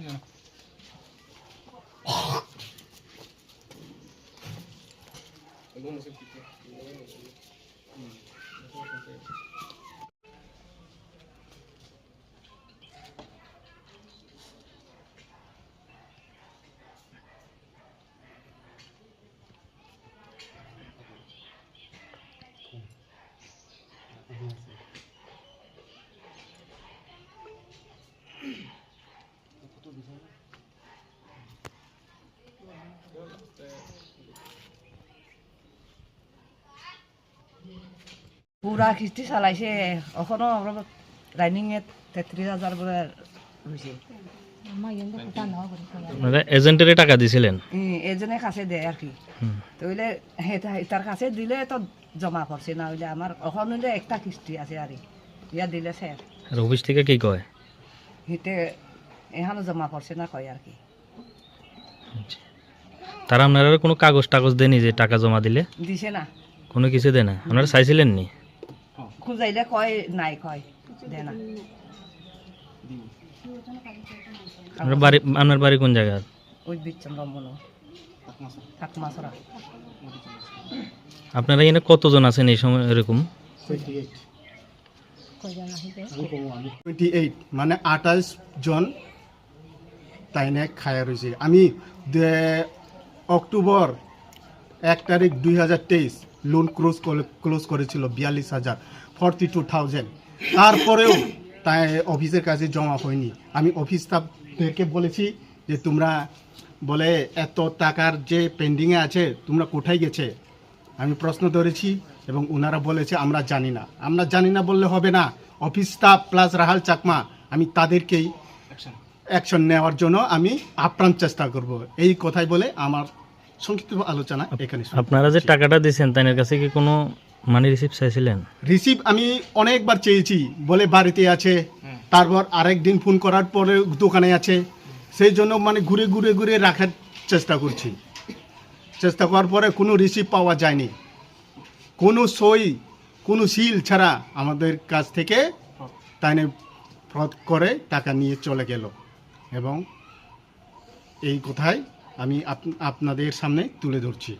Yan. Ano mo sa pito? Ano mo sa pito? পুরা কিস্তি চালাইছে। এখনও আমরা রানিং এ তেত্রিশ হাজার করে হয়েছে আপনারা এজেন্টেরে টাকা দিছিলেন? কাছে দেয় আর কি। তো হইলে তার কাছে দিলে তো জমা করছে না হইলে আমার এখন হইলে একটা কিস্তি আছে আর ইয়া দিলে স্যার আর অফিস থেকে কি কয়? হিতে এখানে জমা করছে না কয় আর কি। তারা আপনারা কোনো কাগজ টাগজ দেয়নি যে টাকা জমা দিলে? দিছে না। কোনো কিছু দেয় না? আপনারা চাইছিলেন নি? খুঁজাইলে কয় নাই কয়? দে না। আপনার বাড়ি আপনার বাড়ি কোন জায়গা ওই বিচ্ছম রমন ঠাকমাসরা আপনারা এখানে কতজন আছেন এই সময় এরকম? টোয়েন্টি এইট মানে আঠাশ জন তাইনে খায়া রয়েছে। আমি অক্টোবর এক তারিখ দুই হাজার তেইশ লোন ক্লোজ ক্লোজ করেছিল বিয়াল্লিশ হাজার ফর্টি টু থাউজেন্ড তারপরেও তাই অফিসের কাছে জমা হয়নি। আমি অফিস স্টাফদেরকে বলেছি যে তোমরা বলে এত টাকার যে পেন্ডিংয়ে আছে তোমরা কোথায় গেছে? আমি প্রশ্ন ধরেছি এবং ওনারা বলেছে আমরা জানি না। আমরা জানি না বললে হবে না। Office staff plus Rahul Chakma আমি তাদেরকেই অ্যাকশন নেওয়ার জন্য আমি আপ্রাণ চেষ্টা করব। এই কথাই বলে আমার সংক্ষিপ্ত আলোচনা এখানে আপনারা যে টাকাটা দিয়েছেন তাদের কাছে কি কোনো মানি রিসিপ্ট চাইছিলেন? রিসিভ আমি অনেকবার চেয়েছি বলে বাড়িতে আছে তারপর আরেক দিন ফোন করার পরে দোকানে আছে সেই জন্য মানে ঘুরে ঘুরে ঘুরে রাখার চেষ্টা করছি। চেষ্টা করার পরে কোনো রিসিভ পাওয়া যায়নি। কোনো সই কোনো সিল ছাড়া আমাদের কাছ থেকে তাই ফ্রড করে টাকা নিয়ে চলে গেল। এবং এই কথাই আমি আপ- আপনাদের সামনে তুলে ধরছি।